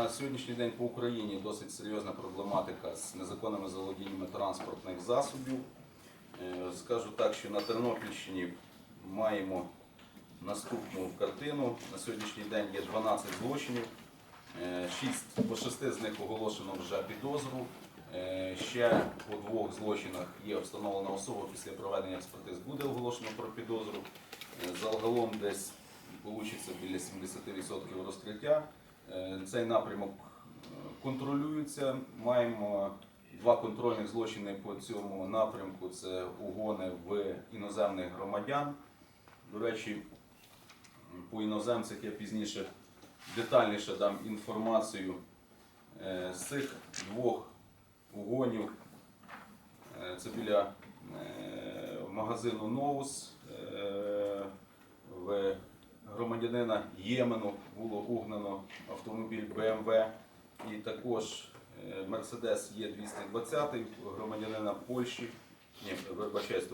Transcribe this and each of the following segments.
На сьогоднішній день по Україні досить серйозна проблематика з незаконними заволодіннями транспортних засобів. Е, Скажу так, що на Тернопільщині маємо наступну картину. На сьогоднішній день є 12 злочинів. Е, Шість, по шести з них оголошено вже підозру. Е, Ще по двох злочинах є встановлена особа. Після проведення експертиз буде оголошено про підозру. Е, Загалом десь вийде біля 70% розкриття. Е, Цей напрямок е, контролюється. Маємо два контрольних злочини по цьому напрямку. Це угони в іноземних громадян. До речі, по іноземцях я пізніше детальніше дам інформацію Е, з цих двох угонів. Це біля магазину Новус е, в громадянина Ємену було угнано автомобіль BMW і також е, Mercedes Є220 громадянина Польщі. Ні, вибачаюсь,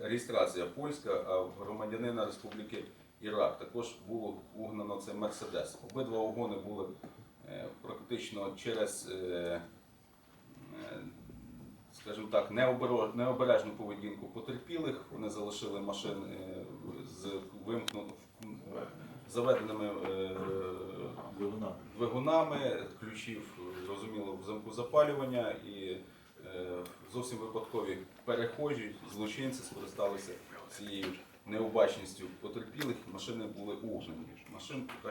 реєстрація польська, а громадянина Республіки Ірак також було угнано це Мерседес. Обидва угони були е, практично через, е, скажімо так, необережну поведінку потерпілих. Вони залишили машини з вимкнутими заведеними е, двигунами, ключів, зрозуміло, в замку запалювання і е, зовсім випадкові перехожі, злочинці скористалися цією необачністю потерпілих, машини були угнані. Машин